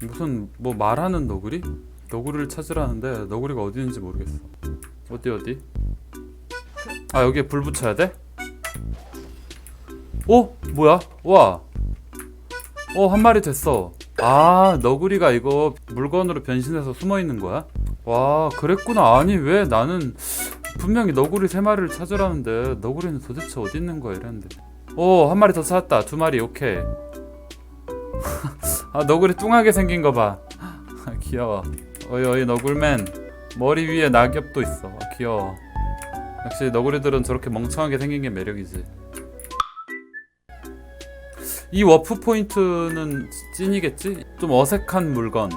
무슨 뭐 말하는 너구리? 너구리를 찾으라는데 너구리가 어디 있는지 모르겠어. 어디 어디? 아 여기에 불 붙여야 돼? 오 뭐야? 와. 어한 마리 됐어. 아 너구리가 이거 물건으로 변신해서 숨어 있는 거야? 와 그랬구나. 아니 왜 나는 분명히 너구리 세 마리를 찾으라는데 너구리는 도대체 어디 있는 거야 이랬는데. 오 한 마리 더 찾았다. 두 마리 오케이. 아 너구리 뚱하게 생긴 거 봐. 아, 귀여워. 어이 어이 너굴맨 머리 위에 낙엽도 있어. 아, 귀여워. 역시 너구리들은 저렇게 멍청하게 생긴 게 매력이지. 이 워프 포인트는 찐이겠지? 좀 어색한 물건.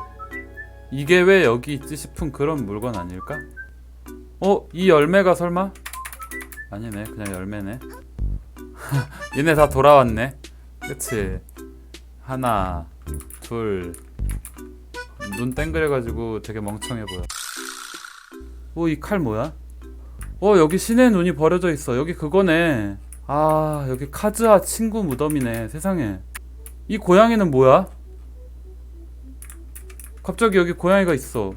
이게 왜 여기 있지 싶은 그런 물건 아닐까? 어? 이 열매가 설마? 아니네 그냥 열매네 얘네 다 돌아왔네. 그치? 하나 둘. 눈 땡그려가지고 되게 멍청해 보여. 오 이 칼 뭐야? 어 여기 신의 눈이 버려져 있어. 여기 그거네. 아 여기 카즈아 친구 무덤이네 세상에. 이 고양이는 뭐야? 갑자기 여기 고양이가 있어.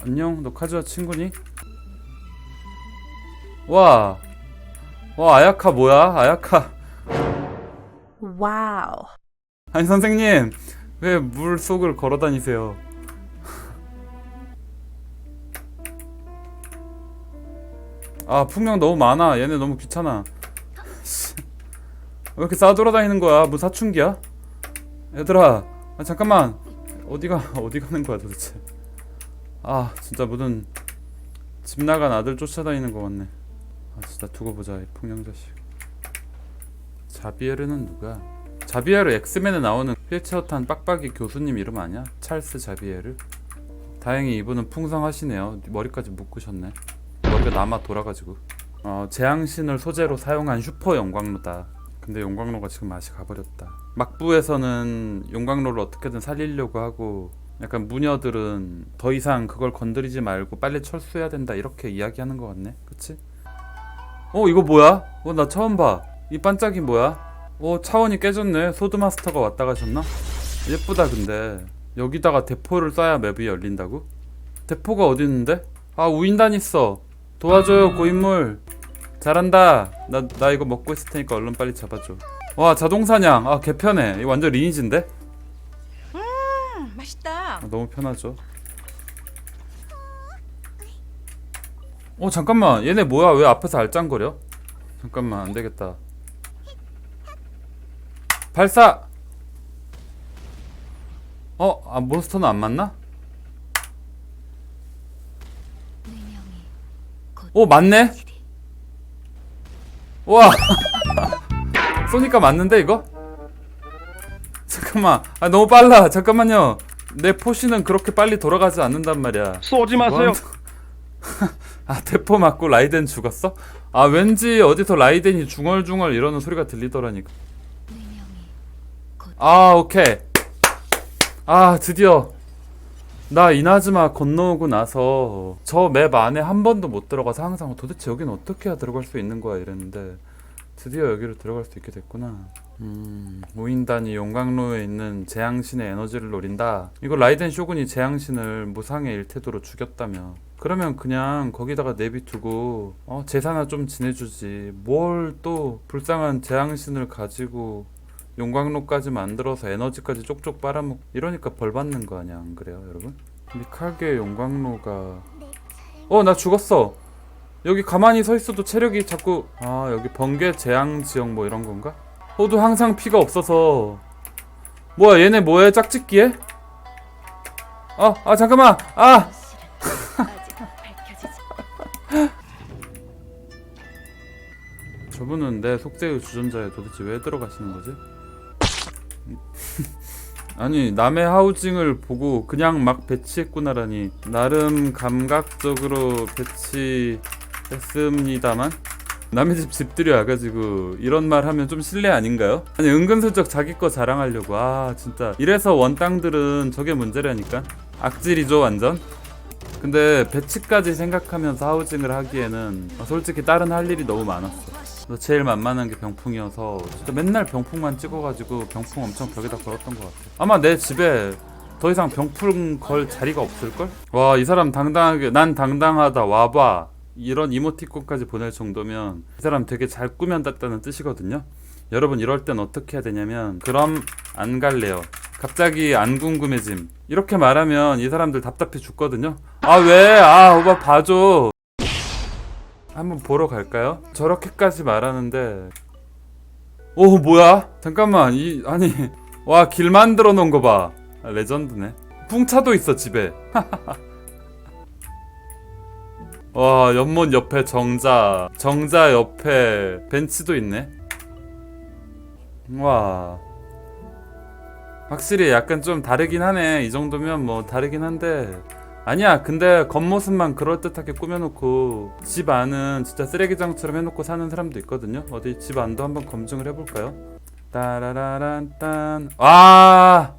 안녕 너 카즈아 친구니? 와, 와 아야카 뭐야? 아야카 Wow. 아니 선생님 왜 물 속을 걸어 다니세요? 아 풍경 너무 많아 얘네 너무 귀찮아 씨. 왜 이렇게 싸돌아다니는 거야 뭐 사춘기야? 얘들아 아, 잠깐만 어디가 어디 가는 거야 도대체 아 진짜 무슨 집 나간 아들 쫓아다니는 거 같네 아 진짜 두고 보자 이 풍경 자식 자비에르는 누가 자비에르 엑스맨에 나오는 휠체어 탄 빡빡이 교수님 이름 아니야? 찰스 자비에르? 다행히 이분은 풍성하시네요. 머리까지 묶으셨네. 머리가 남아 돌아가지고. 어, 재앙신을 소재로 사용한 슈퍼 용광로다. 근데 용광로가 지금 맛이 가버렸다. 막부에서는 용광로를 어떻게든 살리려고 하고 약간 무녀들은 더 이상 그걸 건드리지 말고 빨리 철수해야 된다 이렇게 이야기하는 것 같네. 그치? 어 이거 뭐야? 어 나 처음 봐. 이 반짝이 뭐야? 오 차원이 깨졌네 소드 마스터가 왔다 가셨나? 예쁘다 근데 여기다가 대포를 쏴야 맵이 열린다고? 대포가 어디 있는데? 아 우인단 있어 도와줘요 고인물 잘한다 나, 나 이거 먹고 있을 테니까 얼른 빨리 잡아줘 와 자동사냥 아 개편해 이거 완전 리니지인데? 음, 맛있다. 아, 너무 편하죠 어 잠깐만 얘네 뭐야 왜 앞에서 알짱거려? 잠깐만 안되겠다 발사! 어? 아 몬스터는 안 맞나? 오 맞네? 와 쏘니까 맞는데 이거? 잠깐만 아 너무 빨라 잠깐만요 내 포시는 그렇게 빨리 돌아가지 않는단 말이야 쏘지 마세요. 아 대포 맞고 라이덴 죽었어? 아 왠지 어디서 라이덴이 중얼중얼 이러는 소리가 들리더라니까 아 오케이 아 드디어 나 이나즈마 건너오고 나서 저 맵 안에 한 번도 못 들어가서 항상 도대체 여기는 어떻게 해야 들어갈 수 있는 거야 이랬는데 드디어 여기로 들어갈 수 있게 됐구나 음, 우인단이 용광로에 있는 재앙신의 에너지를 노린다. 이거 라이덴 쇼군이 재앙신을 무상의 일태도로 죽였다며. 그러면 그냥 거기다가 내비두고 어, 제사나 좀 지내주지. 뭘 또 불쌍한 재앙신을 가지고 용광로까지 만들어서 에너지까지 쪽쪽 빨아먹. 이러니까 벌 받는 거 아니야, 안 그래요, 여러분? 미카게 용광로가 어, 나 죽었어. 여기 가만히 서 있어도 체력이 자꾸 아 여기 번개 재앙 지역 뭐 이런 건가? 호두 항상 피가 없어서 뭐야 얘네 뭐해 짝짓기해? 아, 아 잠깐만 아 저분은 내 속죄의 주전자에 도대체 왜 들어가시는 거지? 아니 남의 하우징을 보고 그냥 막 배치했구나라니 나름 감각적으로 배치했습니다만? 남의 집 집들이 와가지고 이런 말 하면 좀 실례 아닌가요? 아니 은근슬쩍 자기 거 자랑하려고. 아 진짜. 이래서 원땅들은 저게 문제라니까. 악질이죠 완전. 근데 배치까지 생각하면서 하우징을 하기에는 솔직히 다른 할 일이 너무 많았어. 너 제일 만만한 게 병풍이어서 진짜 맨날 병풍만 찍어가지고 병풍 엄청 벽에다 걸었던 것 같아. 아마 내 집에 더 이상 병풍 걸 자리가 없을걸? 와 이 사람 당당하게 난 당당하다 와봐 이런 이모티콘까지 보낼 정도면 이 사람 되게 잘 꾸몄다는 뜻이거든요. 여러분 이럴 땐 어떻게 해야 되냐면 그럼 안 갈래요. 갑자기 안 궁금해짐. 이렇게 말하면 이 사람들 답답해 죽거든요. 아 왜? 아 오빠 봐줘. 한번 보러 갈까요? 저렇게까지 말하는데 오 뭐야? 잠깐만 이 아니 와 길 만들어 놓은 거 봐. 아, 레전드네. 풍차도 있어 집에. 와 연못 옆에 정자, 정자 옆에 벤치도 있네. 와 확실히 약간 좀 다르긴 하네. 이 정도면 뭐 다르긴 한데 아니야. 근데 겉모습만 그럴듯하게 꾸며놓고 집 안은 진짜 쓰레기장처럼 해놓고 사는 사람도 있거든요. 어디 집 안도 한번 검증을 해볼까요? 따라라란딴 아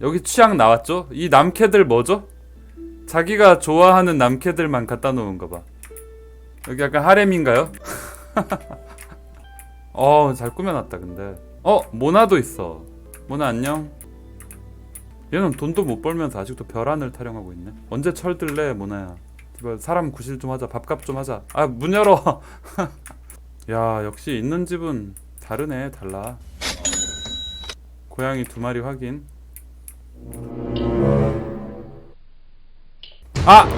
여기 취향 나왔죠? 이 남캐들 뭐죠? 자기가 좋아하는 남캐들만 갖다 놓은 거 봐. 여기 약간 하렘인가요? 어, 잘 꾸며놨다 근데. 어, 모나도 있어. 모나 안녕. 얘는 돈도 못 벌면서 아직도 별안을 타령하고 있네. 언제 철들래, 모나야? 이거 사람 구실 좀 하자. 밥값 좀 하자. 아, 문 열어. 야, 역시 있는 집은 다르네, 달라. 고양이 두 마리 확인. 아!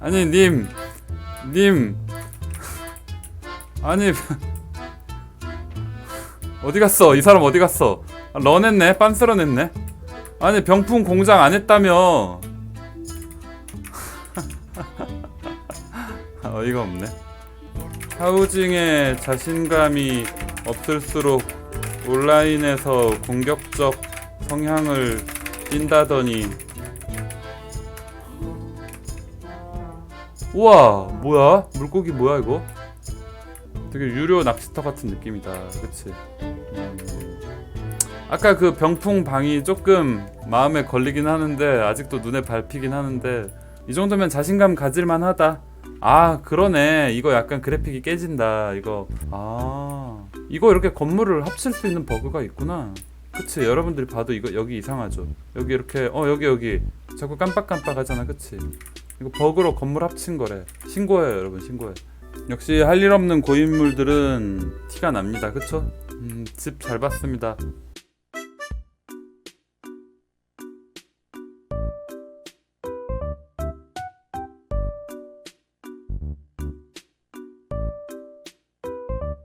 아니 님, 님, 아니 어디 갔어? 이 사람 어디 갔어? 아, 런했네, 빤스런했네. 아니 병풍 공장 안 했다며? 아, 어이가 없네. 하우징에 자신감이 없을수록 온라인에서 공격적 성향을 띈다더니 우와 뭐야 물고기 뭐야 이거 되게 유료 낚시터 같은 느낌이다. 그치? 음. 아까 그 병풍 방이 조금 마음에 걸리긴 하는데 아직도 눈에 밟히긴 하는데 이 정도면 자신감 가질만 하다. 아 그러네. 이거 약간 그래픽이 깨진다 이거. 아. 이거 이렇게 건물을 합칠 수 있는 버그가 있구나. 그치? 여러분들이 봐도 이거 여기 이상하죠? 여기 이렇게 어 여기 여기. 자꾸 깜빡깜빡 하잖아 그치? 이거 버그로 건물 합친 거래. 신고해 여러분 신고해 역시 할 일 없는 고인물들은 티가 납니다. 그쵸? 음, 집 잘 봤습니다